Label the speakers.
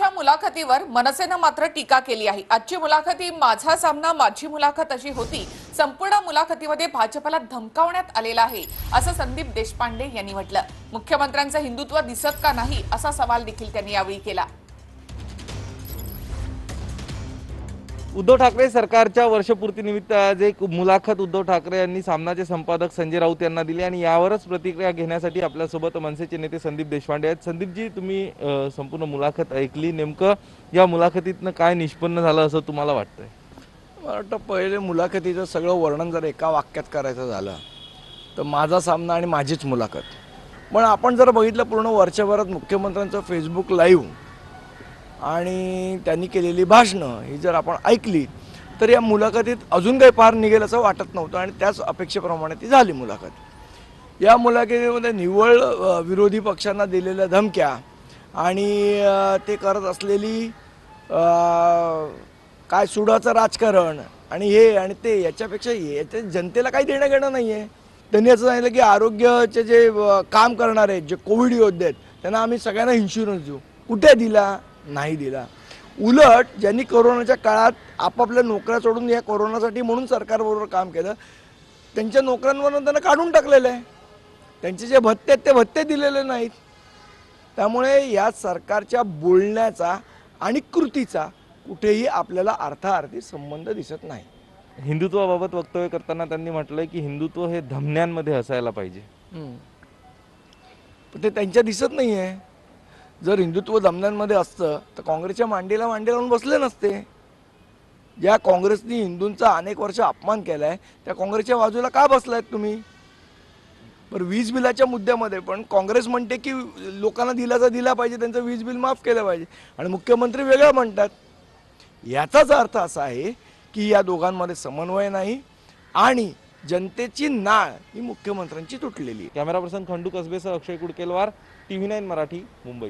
Speaker 1: यांच्या मुलाखतीवर मनसेनं मात्र टीका केली आहे. आजची मुलाखती माझा सामना माझी मुलाखत अशी होती. संपूर्ण मुलाखतीमध्ये भाजपला धमकावण्यात आलेला आहे असं संदीप देशपांडे यांनी म्हटलं. मुख्यमंत्र्यांचं हिंदुत्व दिसत का नाही असा सवाल देखील त्यांनी यावेळी केला.
Speaker 2: उद्धव ठाकरे सरकारच्या वर्षपूर्तीनिमित्त आज एक मुलाखत उद्धव ठाकरे यांनी सामनाचे संपादक संजय राऊत यांना दिली आणि यावरच प्रतिक्रिया घेण्यासाठी आपल्यासोबत मनसेचे नेते संदीप देशपांडे आहेत. संदीपजी तुम्ही संपूर्ण मुलाखत ऐकली. नेमकं या मुलाखतीतनं काय निष्पन्न झालं असं तुम्हाला वाटतंय?
Speaker 3: मला वाटतं पहिले मुलाखतीचं सगळं वर्णन जर एका वाक्यात करायचं झालं तर माझा सामना आणि माझीच मुलाखत. पण आपण जर बघितलं पूर्ण वर्षभरात मुख्यमंत्र्यांचं फेसबुक लाईव्ह आणि त्यांनी केलेली भाषणं ही जर आपण ऐकली तर या मुलाखतीत अजून काही फार निघेल असं वाटत नव्हतं आणि त्याच अपेक्षेप्रमाणे ती झाली मुलाखत. या मुलाखतीमध्ये निव्वळ विरोधी पक्षांना दिलेल्या धमक्या आणि ते करत असलेली काय सुडाचं राजकारण आणि हे आणि ते याच्यापेक्षा याच्या जनतेला काही देणं घेणं नाही आहे त्यांनी असं सांगितलं की आरोग्याचे जे काम करणारे आहेत, जे कोविड योद्धे आहेत त्यांना आम्ही सगळ्यांना इन्शुरन्स देऊ. कुठे दिला? नाही दिला. उलट ज्यांनी कोरोनाच्या काळात आपापल्या नोकऱ्या सोडून या कोरोनासाठी म्हणून सरकारबरोबर काम केलं त्यांच्या नोकऱ्यांवरून त्यांना काढून टाकलेलं आहे. त्यांचे जे भत्ते आहेत ते भत्ते दिलेले नाहीत. त्यामुळे या सरकारच्या बोलण्याचा आणि कृतीचा कुठेही आपल्याला अर्थार्थी संबंध दिसत नाही.
Speaker 2: हिंदुत्वाबाबत वक्तव्य करताना त्यांनी म्हटलंय की हिंदुत्व हे धमन्यांमध्ये असायला पाहिजे.
Speaker 3: पण ते त्यांच्या दिसत नाही आहे जर हिंदुत्व दमन्यांमध्ये असतं तर काँग्रेसच्या मांडीला मांडी लावून बसले नसते. ज्या काँग्रेसनी हिंदूंचा अनेक वर्ष अपमान केला आहे त्या काँग्रेसच्या बाजूला का बसलायत तुम्ही? बरं वीज बिलाच्या मुद्द्यामध्ये पण काँग्रेस म्हणते की लोकांना दिलाचा दिला पाहिजे त्यांचं वीज बिल माफ केलं पाहिजे. आणि मुख्यमंत्री वेगळं म्हणतात. याचाच अर्थ असा आहे की या दोघांमध्ये समन्वय नाही आणि जनतेची नाळ ही मुख्यमंत्र्यांची तुटलेली
Speaker 2: कॅमेरा पर्सन खंडू कसबेसह अक्षय कुडकेलवार टीव्ही नाईन मराठी मुंबई.